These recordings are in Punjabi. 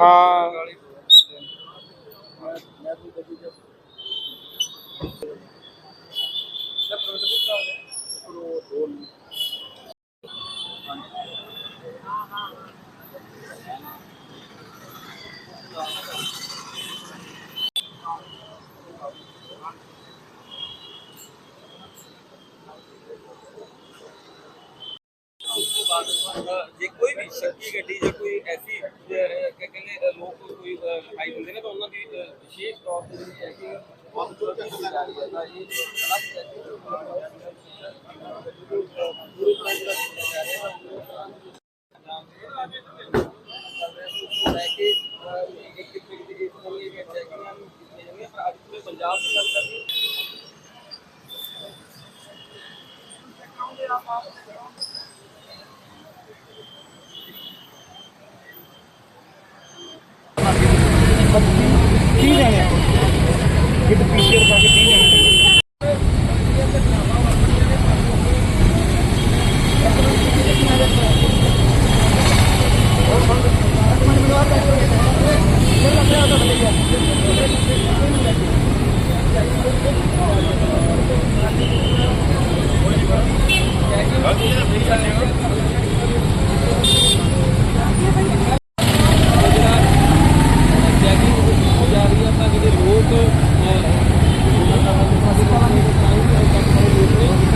ਹਾਂ। ਜੇ ਕੋਈ ਵੀ ਸ਼ੱਕੀ ਗੱਡੀ ਜਾਂ ਕੋਈ ਐਸੀ ਅਹ, ਕਿ ਕਹਿੰਦੇ ਅਹ, ਲੋਕ ਕੋਈ ਅਹ, ਲਿਖਾਈ ਦਿੰਦੇ ਨੇ ਤਾਂ ਉਹਨਾਂ ਦੀ ਅਹ, ਵਿਸ਼ੇਸ਼ ਤੌਰ ਤੇ ਜਿਹੜੀ ਚੈਕਿੰਗ ਬਹੁਤ ਜ਼ਰੂਰੀ ਕੀਤੀ ਜਾ ਰਹੀ ਹੈ। ਤਾਂ ਇਹ ਅਲੱਗ ਚੈਕਿੰਗ ਪੂਰੀ ਤਰ੍ਹਾਂ ਜਿਹੜਾ ਕੀਤਾ ਜਾ ਰਿਹਾ ਹੈ ਕੇ ਅਹ, ਇੱਕ ਇੱਕ ਤਰੀਕੇ ਦੀ ਇਸ ਤਰ੍ਹਾਂ ਦੀਆਂ ਚੈਕਿੰਗਾਂ ਨੂੰ ਕੀਤੀਆਂ ਜਾਂਦੀਆਂ ਪਰ ਅੱਜ ਪੂਰੇ ਪੰਜਾਬ ਦੀ ਗੱਲ ਕਰੀਏ ਚੈਕਿੰਗ ਕੀਤੀ ਜਾ ਰਹੀ ਹੈ ਤਾਂ ਜਿਹੜੇ ਲੋਕ ਉਹਨਾਂ ਦੇ ਉੱਪਰ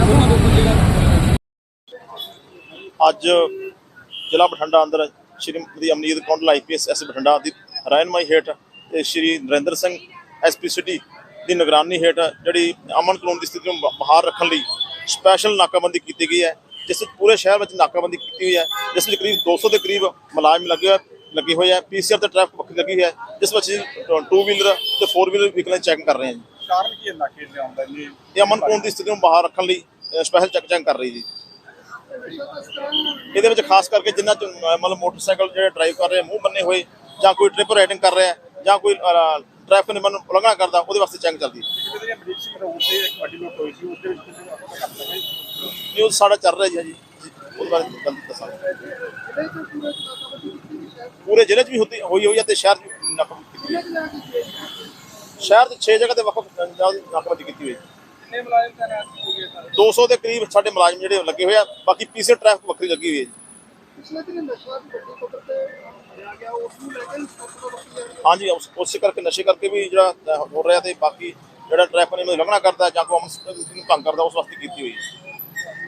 ਜਿਹੜਾ ਅੱਜ ਜ਼ਿਲ੍ਹਾ ਬਠਿੰਡਾ ਅੰਦਰ ਸ਼੍ਰੀਮਤੀ ਅਮਨੀਤ ਕੌਂਡਲ ਆਈਪੀਐਸ ਐਸ ਬਠਿੰਡਾ ਦੀ ਰਹਿਨਮਾਈ ਹੇਠ ਤੇ ਸ਼੍ਰੀ ਨਰਿੰਦਰ ਸਿੰਘ ਐਸਪੀ ਸਿਟੀ ਦੀ ਨਿਗਰਾਨੀ ਹੇਠ ਜਿਹੜੀ ਅਮਨ ਕਾਨੂੰਨ ਦੀ ਸਥਿਤੀ ਨੂੰ ਬ- ਬਹਾਲ ਰੱਖਣ ਲਈ ਸਪੈਸ਼ਲ ਨਾਕਾਬੰਦੀ ਕੀਤੀ ਗਈ ਹੈ ਜਿਸ ਵਿੱਚ ਪੂਰੇ ਸ਼ਹਿਰ ਵਿੱਚ ਨਾਕਾਬੰਦੀ ਕੀਤੀ ਹੋਈ ਹੈ ਜਿਸ ਵਿੱਚ ਕਰੀਬ 200 ਦੇ ਕਰੀਬ ਮੁਲਾਜ਼ਮ ਲੱਗੇ ਹੋਏ ਲੱਗੇ ਹੋਏ ਹੈ ਪੀਸੀਆਰ ਤੇ ਟ੍ਰੈਫਿਕ ਵੱਖਰੀ ਲੱਗੀ ਹੈ ਜਿਸ ਵਿੱਚ ਟੂ ਵੀਲਰ ਤੇ ਫੋਰ ਵੀਲਰ ਵਹੀਕਲਾਂ ਚੈਕਿੰਗ ਕਰ ਰਹੇ ਹਾਂ ਜੀ। ਕਾਰਨ ਕੀ ਹੈ ਨਾਕੇ ਜੀ ਇਹ ਅਮਨ ਕਾਨੂੰਨ ਦੀ ਸਥਿਤੀ ਨੂੰ ਬਾਹਰ ਰੱਖਣ ਲਈ ਸਪੈਸ਼ਲ ਚੈੱਕ ਚੈੱਕ ਕਰ ਰਹੀ ਜੀ। ਇਹਦੇ ਵਿੱਚ ਖਾਸ ਕਰਕੇ ਅਹ, ਮਤਲਬ ਮੋਟਰਸਾਈਕਲ ਜਿਹੜੇ ਡਰਾਈਵ ਕਰ ਰਹੇ ਮੂੰਹ ਬੰਨੇ ਹੋਏ ਜਾਂ ਕੋਈ ਟ੍ਰਿਪ ਰਾਈਡਿੰਗ ਕਰ ਰਿਹਾ ਜਾਂ ਕੋਈ ਟ੍ਰੈਫਿਕ ਨਿਯਮਾਂ ਨੂੰ ਉਲੰਘਣਾ ਕਰਦਾ ਉਹਦੇ ਵਾਸਤੇ ਚੈੱਕ ਚੱਲਦੀ ਹੈ। ਨਿਊਜ਼ ਸਾਡਾ ਚੱਲ ਰਿਹਾ ਜੀ ਉਹਦੇ ਬਾਰੇ ਗੱਲ ਦੱਸਾਂਗੇ। ਪੂਰੇ ਜ਼ਿਲ੍ਹੇ 'ਚ ਵੀ ਹੁੰਦੀ ਹੋਈ ਹੋਈ ਹੈ ਤੇ ਸ਼ਹਿਰ 'ਚ ਨਾਕਾਬੰਦੀ ਕੀਤੀ ਹੋਈ ਹੈ। ਸ਼ਹਿਰ 'ਚ 6 ਜਗ੍ਹਾ ਤੇ ਵੱਖ ਵੱਖ ਨਾਕਾਬੰਦੀ ਕੀਤੀ ਹੋਈ ਹੈ ਕਿੰਨੇ ਮੁਲਾਜ਼ਮ ਤੈਨਾਤ ਕੀਤੇ ਗਏ ਸਰ 200 ਦੇ ਕਰੀਬ ਸਾਡੇ ਮੁਲਾਜ਼ਮ ਜਿਹੜੇ ਲੱਗੇ ਹੋਏ ਆ ਬਾਕੀ ਪੀਸੇ ਟ੍ਰੈਫਿਕ ਵੱਖਰੀ ਲੱਗੀ ਹੋਈ ਹੈ ਜੀ। ਪਿਛਲੇ ਦਿਨ ਨਸ਼ਾ ਦੀ ਵੱਡੀ ਪੱਧਰ ਤੇ ਲਿਆ ਗਿਆ ਉਸ ਨੂੰ ਲੈ ਕੇ ਹਾਂਜੀ ਉਸ ਕਰਕੇ ਨਸ਼ੇ ਕਰਕੇ ਵੀ ਜਿਹੜਾ ਹੋ ਰਿਹਾ ਤੇ ਬਾਕੀ ਜਿਹੜਾ ਟ੍ਰੈਫਿਕ ਨਿਯਮ ਦੀ ਉਲੰਘਣਾ ਕਰਦਾ ਜਾਂ ਕੋਈ ਅਮਨ ਨੂੰ ਭੰਗ ਕਰਦਾ ਉਸ ਵਾਸਤੇ ਕੀਤੀ ਹੋਈ ਹੈ।